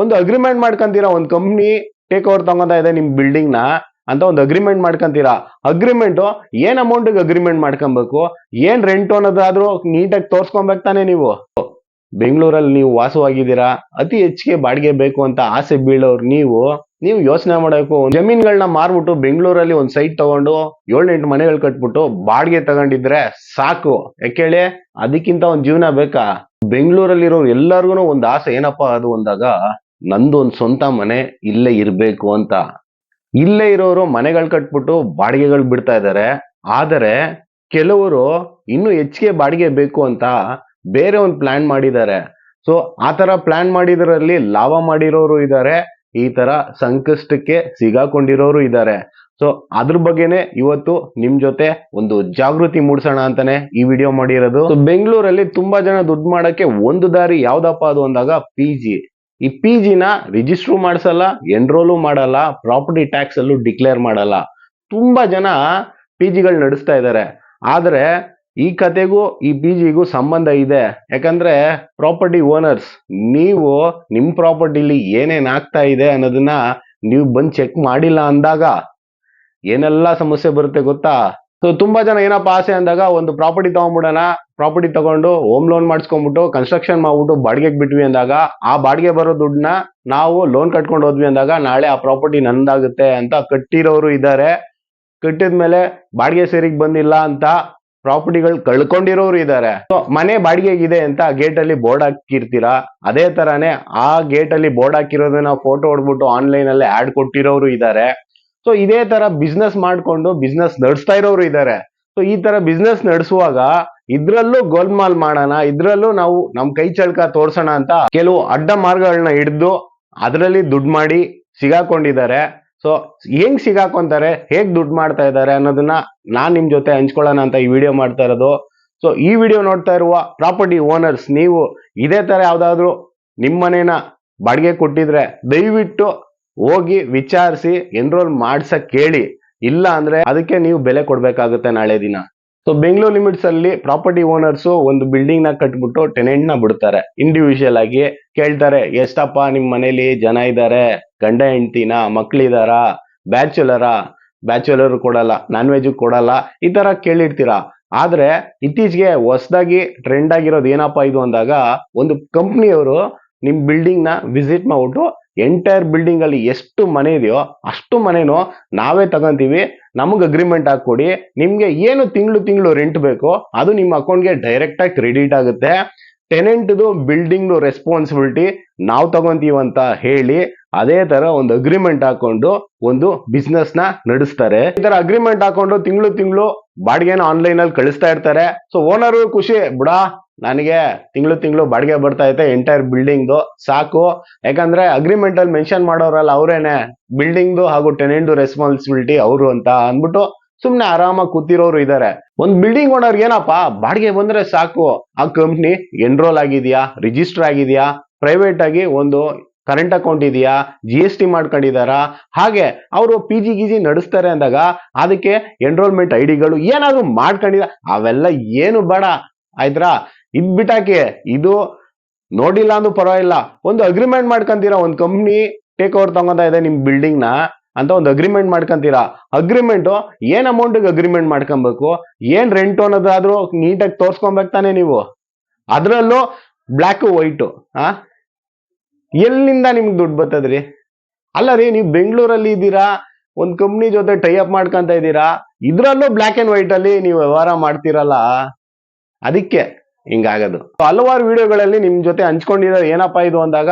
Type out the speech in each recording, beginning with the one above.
ಒಂದು ಅಗ್ರಿಮೆಂಟ್ ಮಾಡ್ಕೊಂತೀರಾ? ಒಂದು company take over ತಗೊಂತ ಇದೆ ನಿಮ್ ಬಿಲ್ಡಿಂಗ್ನ? ಅಂತ ಒಂದು ಅಗ್ರಿಮೆಂಟ್ ಮಾಡ್ಕೊಂತೀರಾ? ಅಗ್ರಿಮೆಂಟ್ ಏನ್ ಅಮೌಂಟ್ ಅಗ್ರಿಮೆಂಟ್ ಮಾಡ್ಕೊಬೇಕು? ಏನ್ ರೆಂಟ್ ಅನ್ನೋದಾದ್ರೂ ನೀಟಾಗಿ ತೋರ್ಸ್ಕೊಬೇಕು ತಾನೆ ನೀವು? ಬೆಂಗಳೂರಲ್ಲಿ ನೀವು ವಾಸವಾಗಿದ್ದೀರಾ? ಅತಿ ಹೆಚ್ಚಿಗೆ ಬಾಡಿಗೆ ಬೇಕು ಅಂತ ಆಸೆ ಬೀಳೋರು ನೀವು ನೀವು ಯೋಚನೆ ಮಾಡಬೇಕು. ಜಮೀನ್ಗಳನ್ನ ಮಾರ್ಬಿಟ್ಟು ಬೆಂಗಳೂರಲ್ಲಿ ಒಂದ್ ಸೈಟ್ ತಗೊಂಡು ಏಳೆಂಟು ಮನೆಗಳು ಕಟ್ಬಿಟ್ಟು ಬಾಡಿಗೆ ತಗೊಂಡಿದ್ರೆ ಸಾಕು. ಯಾಕೇಳಿ ಅದಕ್ಕಿಂತ ಒಂದ್ ಜೀವನ ಬೇಕಾ? ಬೆಂಗಳೂರಲ್ಲಿರೋ ಎಲ್ಲರಿಗೂ ಒಂದ್ ಆಸೆ ಏನಪ್ಪಾ ಅದು ಅಂದಾಗ ನಂದು ಒಂದು ಸ್ವಂತ ಮನೆ ಇಲ್ಲೇ ಇರಬೇಕು ಅಂತ. ಇಲ್ಲೇ ಇರೋರು ಮನೆಗಳು ಕಟ್ಬಿಟ್ಟು ಬಾಡಿಗೆಗಳು ಬಿಡ್ತಾ ಇದ್ದಾರೆ ಆದರೆ ಕೆಲವರು ಇನ್ನೂ ಹೆಚ್ಚಿಗೆ ಬಾಡಿಗೆ ಬೇಕು ಅಂತ ಬೇರೆ ಒಂದು ಪ್ಲಾನ್ ಮಾಡಿದ್ದಾರೆ. ಸೊ ಆ ಥರ ಪ್ಲಾನ್ ಮಾಡಿದ್ರಲ್ಲಿ ಲಾಭ ಮಾಡಿರೋರು ಇದ್ದಾರೆ ಈ ತರ ಸಂಕಷ್ಟಕ್ಕೆ ಸಿಗಾಕೊಂಡಿರೋರು ಇದ್ದಾರೆ ಸೊ ಅದ್ರ ಬಗ್ಗೆನೆ ಇವತ್ತು ನಿಮ್ ಜೊತೆ ಒಂದು ಜಾಗೃತಿ ಮೂಡಿಸೋಣ ಅಂತಾನೆ ಈ ವಿಡಿಯೋ ಮಾಡಿರೋದು. ಬೆಂಗಳೂರಲ್ಲಿ ತುಂಬಾ ಜನ ದುಡ್ಡು ಮಾಡಕ್ಕೆ ಒಂದು ದಾರಿ ಯಾವ್ದಪ್ಪ ಅದು ಅಂದಾಗ ಪಿ ಜಿ ಈ ಪಿ ಜಿನ ರಿಜಿಸ್ಟ್ರು ಮಾಡಿಸಲ್ಲ ಎನ್ರೋಲು ಮಾಡಲ್ಲ ಪ್ರಾಪರ್ಟಿ ಟ್ಯಾಕ್ಸ್ ಅಲ್ಲೂ ಡಿಕ್ಲೇರ್ ಮಾಡಲ್ಲ. ತುಂಬಾ ಜನ ಪಿ ಜಿಗಳು ನಡೆಸ್ತಾ ಇದ್ದಾರೆ ಆದರೆ ಈ ಕತೆಗೂ, ಈ ಪಿ ಜಿಗೂ ಸಂಬಂಧ ಇದೆ. ಯಾಕಂದ್ರೆ ಪ್ರಾಪರ್ಟಿ ಓನರ್ಸ್ ನೀವು ನಿಮ್ಮ ಪ್ರಾಪರ್ಟಿಲಿ ಏನೇನ್ ಆಗ್ತಾ ಇದೆ ಅನ್ನೋದನ್ನ ನೀವು ಬಂದು ಚೆಕ್ ಮಾಡಿಲ್ಲ ಅಂದಾಗ ಏನೆಲ್ಲ ಸಮಸ್ಯೆ ಬರುತ್ತೆ ಗೊತ್ತಾ? ಸೊ ತುಂಬಾ ಜನ ಏನಪ್ಪ ಆಸೆ ಅಂದಾಗ ಒಂದು ಪ್ರಾಪರ್ಟಿ ತಗೊಂಡ್ಬಿಡೋಣ ಪ್ರಾಪರ್ಟಿ ತಗೊಂಡು ಹೋಮ್ ಲೋನ್ ಮಾಡಿಸ್ಕೊಂಡ್ಬಿಟ್ಟು ಕನ್ಸ್ಟ್ರಕ್ಷನ್ ಮಾಡ್ಬಿಟ್ಟು ಬಾಡಿಗೆಗೆ ಬಿಟ್ವಿ ಅಂದಾಗ, ಆ ಬಾಡಿಗೆ ಬರೋ ದುಡ್ಡನ್ನ ನಾವು ಲೋನ್ ಕಟ್ಕೊಂಡು ಹೋದ್ವಿ ಅಂದಾಗ ನಾಳೆ ಆ ಪ್ರಾಪರ್ಟಿ ನಂದಾಗುತ್ತೆ ಅಂತ ಕಟ್ಟಿರೋರು ಇದ್ದಾರೆ ಕಟ್ಟಿದ್ಮೇಲೆ ಬಾಡಿಗೆ ಸೇರಿಗೆ ಬಂದಿಲ್ಲ ಅಂತ ಪ್ರಾಪರ್ಟಿಗಳು ಕಳ್ಕೊಂಡಿರೋರು ಇದ್ದಾರೆ ಸೊ ಮನೆ ಬಾಡಿಗೆಗಿದೆ ಅಂತ ಗೇಟ್ ಅಲ್ಲಿ ಬೋರ್ಡ್ ಹಾಕಿರ್ತೀರಾ? ಅದೇ ತರಾನೇ ಆ ಗೇಟ್ ಅಲ್ಲಿ ಬೋರ್ಡ್ ಹಾಕಿರೋದನ್ನ ಫೋಟೋ ಹೊಡ್ಬಿಟ್ಟು ಆನ್ಲೈನ್ ಅಲ್ಲಿ ಆಡ್ ಕೊಟ್ಟಿರೋರು ಇದ್ದಾರೆ ಸೊ ಇದೇ ತರ ಬಿಸ್ನೆಸ್ ಮಾಡ್ಕೊಂಡು ಬಿಸ್ನೆಸ್ ನಡೆಸ್ತಾ ಇರೋರು ಇದ್ದಾರೆ ಸೊ ಈ ತರ ಬಿಸ್ನೆಸ್ ನಡೆಸುವಾಗ ಇದ್ರಲ್ಲೂ ಗೋಲ್ಮಾಲ್ ಮಾಡೋಣ, ಇದ್ರಲ್ಲೂ ನಾವು ನಮ್ ಕೈ ಚಳಕ ತೋರ್ಸೋಣ ಅಂತ ಕೆಲವು ಅಡ್ಡ ಮಾರ್ಗಗಳನ್ನ ಹಿಡಿದು ಅದರಲ್ಲಿ ದುಡ್ಡು ಮಾಡಿ ಸಿಗಾಕೊಂಡಿದ್ದಾರೆ. ಸೊ ಹೆಂಗ್ ಸಿಗಾಕೊಂತಾರೆ, ಹೇಗ್ ದುಡ್ಡು ಮಾಡ್ತಾ ಇದ್ದಾರೆ ಅನ್ನೋದನ್ನ ನಾನ್ ನಿಮ್ ಜೊತೆ ಹಂಚ್ಕೊಳ್ಳೋಣ ಅಂತ ಈ ವಿಡಿಯೋ ಮಾಡ್ತಾ ಇರೋದು. ಸೊ ಈ ವಿಡಿಯೋ ನೋಡ್ತಾ ಇರುವ ಪ್ರಾಪರ್ಟಿ ಓನರ್ಸ್ ನೀವು ಇದೇ ತರ ಯಾವ್ದಾದ್ರು ನಿಮ್ ಮನೇನ ಬಾಡಿಗೆ ಕೊಟ್ಟಿದ್ರೆ ದಯವಿಟ್ಟು ಹೋಗಿ ವಿಚಾರಿಸಿ ಎನ್ರೋಲ್ ಮಾಡ್ಸಕ್ ಕೇಳಿ. ಇಲ್ಲ ಅಂದ್ರೆ ಅದಕ್ಕೆ ನೀವು ಬೆಲೆ ಕೊಡ್ಬೇಕಾಗುತ್ತೆ ನಾಳೆ ದಿನ. ಸೊ ಬೆಂಗಳೂರು ಲಿಮಿಟ್ಸ್ ಅಲ್ಲಿ ಪ್ರಾಪರ್ಟಿ ಓನರ್ಸ್ ಒಂದು ಬಿಲ್ಡಿಂಗ್ನ ಕಟ್ಬಿಟ್ಟು ಟೆನೆಂಟ್ನ ಬಿಡ್ತಾರೆ. ಇಂಡಿವಿಜುವಲ್ ಆಗಿ ಕೇಳ್ತಾರೆ, ಎಷ್ಟಪ್ಪ ನಿಮ್ ಮನೇಲಿ ಜನ ಇದ್ದಾರೆ ಗಂಡ, ಹೆಂಡತಿನ? ಮಕ್ಳಿದಾರ? ಬ್ಯಾಚುಲರ? ಬ್ಯಾಚುಲರ್ ಕೊಡಲ್ಲ ನಾನ್ ವೆಜ್ ಕೊಡಲ್ಲ. ಈ ತರ ಕೇಳಿರ್ತೀರಾ? ಆದ್ರೆ ಇತ್ತೀಚೆಗೆ ಹೊಸದಾಗಿ ಟ್ರೆಂಡ್ ಆಗಿರೋದು ಏನಪ್ಪಾ ಇದು ಅಂದಾಗ, ಒಂದು ಕಂಪ್ನಿಯವರು ನಿಮ್ ಬಿಲ್ಡಿಂಗ್ನ ವಿಸಿಟ್ ಮಾಡ್ಬಿಟ್ಟು ಎಂಟೈರ್ ಬಿಲ್ಡಿಂಗ್ ಅಲ್ಲಿ ಎಷ್ಟು ಮನೆ ಇದೆಯೋ ಅಷ್ಟು ಮನೆನೂ ನಾವೇ ತಗೊಂತೀವಿ. ನಮಗೆ ಅಗ್ರಿಮೆಂಟ್ ಹಾಕೊಡಿ ನಿಮ್ಗೆ ಏನು ತಿಂಗಳು ತಿಂಗಳು ರೆಂಟ್ ಬೇಕೋ ಅದು ನಿಮ್ಮ ಅಕೌಂಟ್ಗೆ ಡೈರೆಕ್ಟ್ ಆಗಿ ಕ್ರೆಡಿಟ್ ಆಗುತ್ತೆ. ಟೆನೆಂಟ್ದು ಬಿಲ್ಡಿಂಗ್ ರೆಸ್ಪಾನ್ಸಿಬಿಲಿಟಿ ನಾವು ತಗೊಂತೀವಿ ಅಂತ ಹೇಳಿ ಅದೇ ತರ ಒಂದು ಅಗ್ರಿಮೆಂಟ್ ಹಾಕೊಂಡು ಒಂದು ಬಿಸ್ನೆಸ್ನ ನಡೆಸ್ತಾರೆ. ಈ ತರ ಅಗ್ರಿಮೆಂಟ್ ಹಾಕೊಂಡು ತಿಂಗಳು ತಿಂಗಳು ಬಾಡಿಗೆನ ಆನ್ಲೈನ್ ಅಲ್ಲಿ ಕಳಿಸ್ತಾ ಇರ್ತಾರೆ. ಸೊ ಓನರ್ ಖುಷಿ. ಬಿಡ ನನಗೆ ತಿಂಗಳು ತಿಂಗಳು ಬಾಡಿಗೆ ಬರ್ತಾ ಐತೆ ಎಂಟೈರ್ ಬಿಲ್ಡಿಂಗ್ ಸಾಕು. ಯಾಕಂದ್ರೆ ಅಗ್ರಿಮೆಂಟ್ ಅಲ್ಲಿ ಮೆನ್ಷನ್ ಮಾಡೋರಲ್ಲ ಅವರೇನೆ ಬಿಲ್ಡಿಂಗ್ ಹಾಗೂ ಟೆನೆಂಟ್ ರೆಸ್ಪಾನ್ಸಿಬಿಲಿಟಿ ಅವರು ಅಂತ ಅಂದ್ಬಿಟ್ಟು ಸುಮ್ನೆ ಆರಾಮಾಗಿ ಕೂತಿರೋರು ಇದ್ದಾರೆ ಒಂದ್ ಬಿಲ್ಡಿಂಗ್ ಓನರ್ ಏನಪ್ಪಾ? ಬಾಡಿಗೆ ಬಂದ್ರೆ ಸಾಕು. ಆ ಕಂಪ್ನಿ ಎನ್ರೋಲ್ ಆಗಿದ್ಯಾ? ರಿಜಿಸ್ಟರ್ ಆಗಿದ್ಯಾ? ಪ್ರೈವೇಟ್ ಆಗಿ ಒಂದು ಕರೆಂಟ್ ಅಕೌಂಟ್ ಇದೆಯಾ? ಜಿ ಎಸ್ ಟಿ ಮಾಡ್ಕೊಂಡಿದಾರಾ ಹಾಗೆ ಅವರು ಪಿ ಜಿ ಗಿಜಿ ನಡೆಸ್ತಾರೆ ಅಂದಾಗ ಅದಕ್ಕೆ ಎನ್ರೋಲ್ಮೆಂಟ್ ಐ ಡಿಗಳು ಏನಾದ್ರು ಮಾಡ್ಕೊಂಡಿದ ಅವೆಲ್ಲ ಏನು ಬೇಡ. ಆಯ್ತಾ ಇದ್ ಬಿಟ್ಟಾಕಿ ಇದು ನೋಡಿಲ್ಲ ಅಂದ್ರೂ ಪರವಾಗಿಲ್ಲ. ಒಂದು ಅಗ್ರಿಮೆಂಟ್ ಮಾಡ್ಕೊಂತೀರಾ? ಒಂದು ಕಂಪ್ನಿ ಟೇಕ್ ಓವರ್ ತಗೊಂತ ಇದೆ ನಿಮ್ ಬಿಲ್ಡಿಂಗ್ನ ಅಂತ ಒಂದು ಅಗ್ರಿಮೆಂಟ್ ಮಾಡ್ಕೊಂತೀರಾ? ಅಗ್ರಿಮೆಂಟ್ ಏನ್ ಅಮೌಂಟ್ ಅಗ್ರಿಮೆಂಟ್ ಮಾಡ್ಕೊಬೇಕು? ಏನ್ ರೆಂಟ್ ಅನ್ನೋದಾದ್ರೂ ನೀಟಾಗಿ ತೋರ್ಸ್ಕೊಬೇಕು ತಾನೆ ನೀವು? ಅದರಲ್ಲೂ ಬ್ಲ್ಯಾಕ್ ವೈಟ್ ಆ? ಎಲ್ಲಿಂದ ನಿಮ್ಗೆ ದುಡ್ಡು ಬರ್ತದ್ರಿ? ಅಲ್ಲ ರೀ, ನೀವು ಬೆಂಗಳೂರಲ್ಲಿ ಇದ್ದೀರಾ? ಒಂದು ಕಂಪ್ನಿ ಜೊತೆ ಟೈ ಅಪ್ ಮಾಡ್ಕೊಂತ ಇದ್ದೀರಾ? ಇದ್ರಲ್ಲೂ ಬ್ಲ್ಯಾಕ್ ಅಂಡ್ ವೈಟ್ ಅಲ್ಲಿ ನೀವು ವ್ಯವಹಾರ ಮಾಡ್ತೀರಲ್ಲ? ಅದಕ್ಕೆ. ಹಿಂಗಾಗದು. ಹಲವಾರು ವಿಡಿಯೋಗಳಲ್ಲಿ ನಿಮ್ ಜೊತೆ ಹಂಚ್ಕೊಂಡಿರೋ ಏನಪ್ಪಾ ಇದು ಅಂದಾಗ,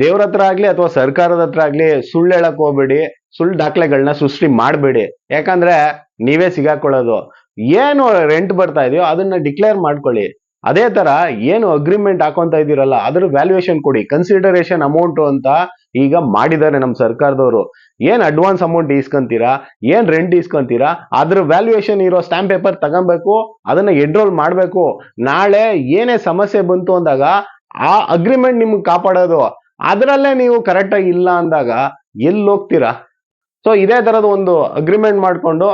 ದೇವ್ರ ಹತ್ರ ಆಗ್ಲಿ ಅಥವಾ ಸರ್ಕಾರದ ಹತ್ರ ಆಗ್ಲಿ ಸುಳ್ಳು ಹೇಳಕ್ ಹೋಗ್ಬೇಡಿ, ಸುಳ್ಳು ದಾಖಲೆಗಳನ್ನ ಸೃಷ್ಟಿ ಮಾಡಬೇಡಿ. ಯಾಕಂದ್ರೆ ನೀವೇ ಸಿಗಾಕೊಳ್ಳೋದು. ಏನು ರೆಂಟ್ ಬರ್ತಾ ಇದೆಯೋ ಅದನ್ನ ಡಿಕ್ಲೇರ್ ಮಾಡ್ಕೊಳ್ಳಿ. ಅದೇ ತರ ಏನು ಅಗ್ರಿಮೆಂಟ್ ಹಾಕೊಂತ ಇದೀರಲ್ಲ ಅದ್ರ ವ್ಯಾಲ್ಯೂಯೇಷನ್ ಕೊಡಿ. ಕನ್ಸಿಡರೇಷನ್ ಅಮೌಂಟ್ ಅಂತ ಈಗ ಮಾಡಿದ್ದಾರೆ ನಮ್ಮ ಸರ್ಕಾರದವರು. ಏನ್ ಅಡ್ವಾನ್ಸ್ ಅಮೌಂಟ್ ಇಸ್ಕೊಂತೀರಾ? ಏನ್ ರೆಂಟ್ ಇಸ್ಕೊಂತೀರಾ? ಅದ್ರ ವ್ಯಾಲ್ಯೂಯೇಷನ್ ಇರೋ ಸ್ಟಾಂಪ್ ಪೇಪರ್ ತಗೊಬೇಕು, ಅದನ್ನ ಎನ್ರೋಲ್ ಮಾಡ್ಬೇಕು. ನಾಳೆ ಏನೇ ಸಮಸ್ಯೆ ಬಂತು ಅಂದಾಗ ಆ ಅಗ್ರಿಮೆಂಟ್ ನಿಮ್ಗೆ ಕಾಪಾಡೋದು. ಅದರಲ್ಲೇ ನೀವು ಕರೆಕ್ಟ್ ಆಗಿ ಇಲ್ಲ ಅಂದಾಗ ಎಲ್ಲಿ ಹೋಗ್ತೀರಾ? ಸೊ ಇದೇ ತರದ ಒಂದು ಅಗ್ರಿಮೆಂಟ್ ಮಾಡ್ಕೊಂಡು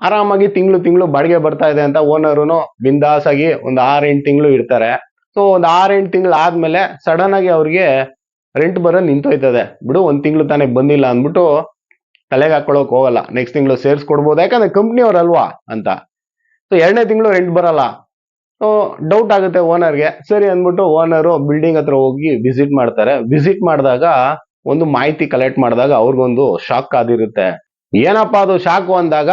ಆರಾಮಾಗಿ ತಿಂಗಳು ತಿಂಗಳು ಬಾಡಿಗೆ ಬರ್ತಾ ಇದೆ ಅಂತ ಓನರುನು ಬಿಂದಾಸ್ ಆಗಿ ಒಂದು ಆರೆಂಟ್ ತಿಂಗಳು ಇರ್ತಾರೆ ಸೊ ಒಂದು ಆರೆಂಟ್ ತಿಂಗಳು ಆದ್ಮೇಲೆ ಸಡನ್ ಆಗಿ ಅವ್ರಿಗೆ ರೆಂಟ್ ಬರ ನಿಂತೋಯ್ತದೆ. ಬಿಡು, ಒಂದ್ ತಿಂಗಳು ತಾನೇ ಬಂದಿಲ್ಲ ಅಂದ್ಬಿಟ್ಟು ತಲೆಗೆ ಹಾಕೊಳ್ಳೋಕೆ ಹೋಗಲ್ಲ. ನೆಕ್ಸ್ಟ್ ತಿಂಗಳು ಸೇರಿಸ್ಕೊಡ್ಬೋದು. ಯಾಕಂದ್ರೆ ಕಂಪ್ನಿ ಅವ್ರಲ್ವಾ ಅಂತ. ಸೊ ಎರಡನೇ ತಿಂಗಳು ರೆಂಟ್ ಬರಲ್ಲ. ಸೊ ಡೌಟ್ ಆಗುತ್ತೆ ಓನರ್ಗೆ ಸರಿ ಅಂದ್ಬಿಟ್ಟು ಓನರು ಬಿಲ್ಡಿಂಗ್ ಹತ್ರ ಹೋಗಿ ವಿಸಿಟ್ ಮಾಡ್ತಾರೆ. ವಿಸಿಟ್ ಮಾಡಿದಾಗ ಒಂದು ಮಾಹಿತಿ ಕಲೆಕ್ಟ್ ಮಾಡಿದಾಗ ಅವ್ರಿಗೊಂದು ಶಾಕ್ ಆದಿರುತ್ತೆ. ಏನಪ್ಪಾ ಅದು ಶಾಕು ಅಂದಾಗ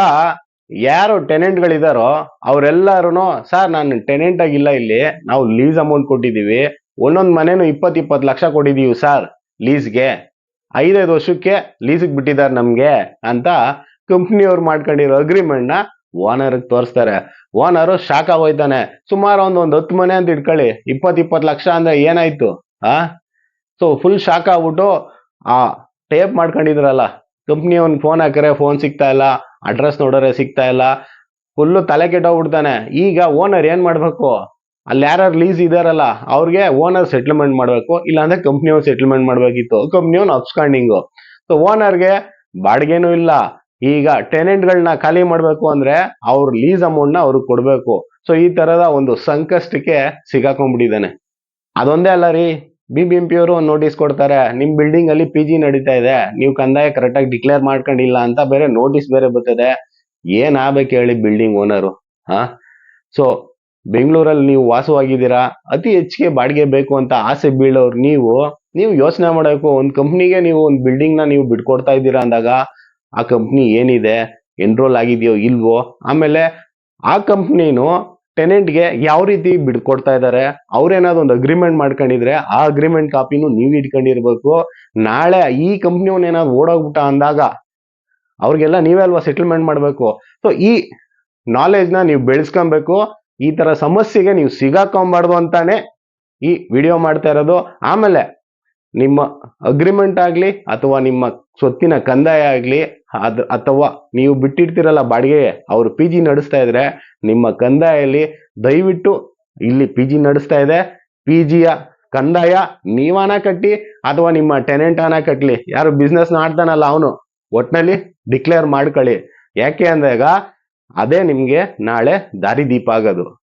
ಯಾರು ಟೆನೆಂಟ್ಗಳಿದಾರೋ ಅವರೆಲ್ಲರೂ ಸರ್, ನಾನು ಟೆನೆಂಟ್ ಆಗಿಲ್ಲ ಇಲ್ಲಿ. ನಾವು ಲೀಸ್ ಅಮೌಂಟ್ ಕೊಟ್ಟಿದೀವಿ ಒಂದೊಂದು ಮನೇನು ಇಪ್ಪತ್ತು ಇಪ್ಪತ್ತು ಲಕ್ಷ ಕೊಟ್ಟಿದೀವಿ ಸರ್ ಲೀಸ್ಗೆ ಐದೈದು ವರ್ಷಕ್ಕೆ ಲೀಸಿಗೆ ಬಿಟ್ಟಿದ್ದಾರೆ ನಮಗೆ ಅಂತ ಕಂಪ್ನಿಯವ್ರು ಮಾಡ್ಕೊಂಡಿರೋ ಅಗ್ರಿಮೆಂಟ್ನ ಓನರ್ ತೋರಿಸ್ತಾರೆ. ಓನರ್ ಶಾಕ್ ಆಗೋಯ್ತಾನೆ ಸುಮಾರು ಒಂದು ಒಂದು ಹತ್ತು ಮನೆ ಅಂತ ಇಟ್ಕೊಳ್ಳಿ. ಇಪ್ಪತ್ತು ಇಪ್ಪತ್ತು ಲಕ್ಷ ಅಂದ್ರೆ ಏನಾಯ್ತು? ಆ? ಸೊ ಫುಲ್ ಶಾಕ್ ಆಗ್ಬಿಟ್ಟು ಆ ಟೇಪ್ ಮಾಡ್ಕೊಂಡಿದ್ರಲ್ಲ. ಕಂಪ್ನಿ ಅವ್ನ್ ಫೋನ್ ಹಾಕಿದ್ರೆ ಫೋನ್ ಸಿಗ್ತಾ ಇಲ್ಲ. ಅಡ್ರೆಸ್ ನೋಡೋರೆ ಸಿಗ್ತಾ ಇಲ್ಲ. ಫುಲ್ಲು ತಲೆ ಕೆಟ್ಟೋಗ್ಬಿಡ್ತಾನೆ. ಈಗ ಓನರ್ ಏನ್ ಮಾಡ್ಬೇಕು? ಅಲ್ಲಿ ಯಾರು ಲೀಸ್ ಇದಾರಲ್ಲ, ಅವ್ರಿಗೆ ಓನರ್ ಸೆಟ್ಲ್ಮೆಂಟ್ ಮಾಡ್ಬೇಕು. ಇಲ್ಲಾಂದ್ರೆ ಕಂಪ್ನಿ ಅವ್ರು ಸೆಟ್ಲ್ಮೆಂಟ್ ಮಾಡ್ಬೇಕಿತ್ತು. ಕಂಪ್ನಿ ಅವ್ನ ಅಪ್ಸ್ಕಾಂಡಿಂಗು ಸೊ ಓನರ್ಗೆ ಬಾಡಿಗೆನೂ ಇಲ್ಲ. ಈಗ ಟೆನೆಂಟ್ಗಳನ್ನ ಖಾಲಿ ಮಾಡ್ಬೇಕು ಅಂದ್ರೆ ಅವ್ರ ಲೀಸ್ ಅಮೌಂಟ್ನ ಅವ್ರಿಗೆ ಕೊಡ್ಬೇಕು. ಸೊ ಈ ತರದ ಒಂದು ಸಂಕಷ್ಟಕ್ಕೆ ಸಿಗಾಕೊಂಡ್ಬಿಟ್ಟಿದ್ದಾನೆ. ಅದೊಂದೇ ಅಲ್ಲ ರೀ. ಬಿ ಬಿ ಎಂ ಪಿ ಅವರು ಒಂದು ನೋಟಿಸ್ ಕೊಡ್ತಾರೆ, ನಿಮ್ ಬಿಲ್ಡಿಂಗ್ ಅಲ್ಲಿ ಪಿ ಜಿ ನಡೀತಾ ಇದೆ, ನೀವು ಕಂದಾಯ ಕರೆಕ್ಟ್ ಆಗಿ ಡಿಕ್ಲೇರ್ ಮಾಡ್ಕೊಂಡಿಲ್ಲ ಅಂತ ಬೇರೆ ನೋಟಿಸ್ ಬೇರೆ ಬರ್ತದೆ. ಏನ್ ಆಗ್ಬೇಕು ಹೇಳಿ ಬಿಲ್ಡಿಂಗ್ ಓನರು ಹಾ? ಸೊ ಬೆಂಗಳೂರಲ್ಲಿ ನೀವು ವಾಸವಾಗಿದ್ದೀರಾ? ಅತಿ ಹೆಚ್ಚಿಗೆ ಬಾಡಿಗೆ ಬೇಕು ಅಂತ ಆಸೆ ಬೀಳೋರು ನೀವು ನೀವು ಯೋಚನೆ ಮಾಡಬೇಕು, ಒಂದು ಕಂಪ್ನಿಗೆ ನೀವು ಒಂದು ಬಿಲ್ಡಿಂಗ್ನ ನೀವು ಬಿಟ್ಕೊಡ್ತಾ ಇದ್ದೀರಾ ಅಂದಾಗ, ಆ ಕಂಪ್ನಿ ಏನಿದೆ ಎನ್ರೋಲ್ ಆಗಿದೆಯೋ ಇಲ್ವೋ? ಆಮೇಲೆ ಆ ಕಂಪ್ನಿನು ಟೆನೆಂಟ್ಗೆ ಯಾವ ರೀತಿ ಬಿಡ್ಕೊಡ್ತಾ ಇದ್ದಾರೆ, ಅವ್ರೇನಾದ್ರು ಒಂದು ಅಗ್ರಿಮೆಂಟ್ ಮಾಡ್ಕೊಂಡಿದ್ರೆ ಆ ಅಗ್ರಿಮೆಂಟ್ ಕಾಪಿನೂ ನೀವು ಇಟ್ಕೊಂಡಿರ್ಬೇಕು. ನಾಳೆ ಈ ಕಂಪ್ನಿಯವನ್ ಏನಾದ್ರು ಓಡೋಗ್ಬಿಟ್ಟ ಅಂದಾಗ ಅವ್ರಿಗೆಲ್ಲ ನೀವೇ ಅಲ್ವಾ ಸೆಟಲ್ಮೆಂಟ್ ಮಾಡಬೇಕು. ಸೊ ಈ ನಾಲೆಜ್ನ ನೀವು ಬೆಳೆಸ್ಕೊಬೇಕು. ಈ ತರ ಸಮಸ್ಯೆಗೆ ನೀವು ಸಿಗಾಕೊಂಬಾರ್ದು ಅಂತಾನೆ ಈ ವಿಡಿಯೋ ಮಾಡ್ತಾ ಇರೋದು. ಆಮೇಲೆ ನಿಮ್ಮ ಅಗ್ರಿಮೆಂಟ್ ಆಗಲಿ ಅಥವಾ ನಿಮ್ಮ ಸ್ವತ್ತಿನ ಕಂದಾಯ ಆಗಲಿ, ಅದ್ ಅಥವಾ ನೀವು ಬಿಟ್ಟಿರ್ತೀರಲ್ಲ ಬಾಡಿಗೆ, ಅವರು ಪಿ ಜಿ ನಡೆಸ್ತಾ ಇದ್ರೆ ನಿಮ್ಮ ಕಂದಾಯಲ್ಲಿ ದಯವಿಟ್ಟು ಇಲ್ಲಿ ಪಿ ಜಿ ನಡೆಸ್ತಾ ಇದೆ. ಪಿ ಜಿಯ ಕಂದಾಯ ನೀವಾನ ಕಟ್ಟಿ ಅಥವಾ ನಿಮ್ಮ ಟೆನೆಂಟ್ ಆನ ಕಟ್ಟಲಿ ಯಾರು ಬಿಸ್ನೆಸ್ ಮಾಡ್ತಾನಲ್ಲ ಅವನು, ಒಟ್ನಲ್ಲಿ ಡಿಕ್ಲೇರ್ ಮಾಡ್ಕೊಳ್ಳಿ. ಯಾಕೆ ಅಂದಾಗ, ಅದೇ ನಿಮಗೆ ನಾಳೆ ದಾರಿ ದೀಪ ಆಗೋದು.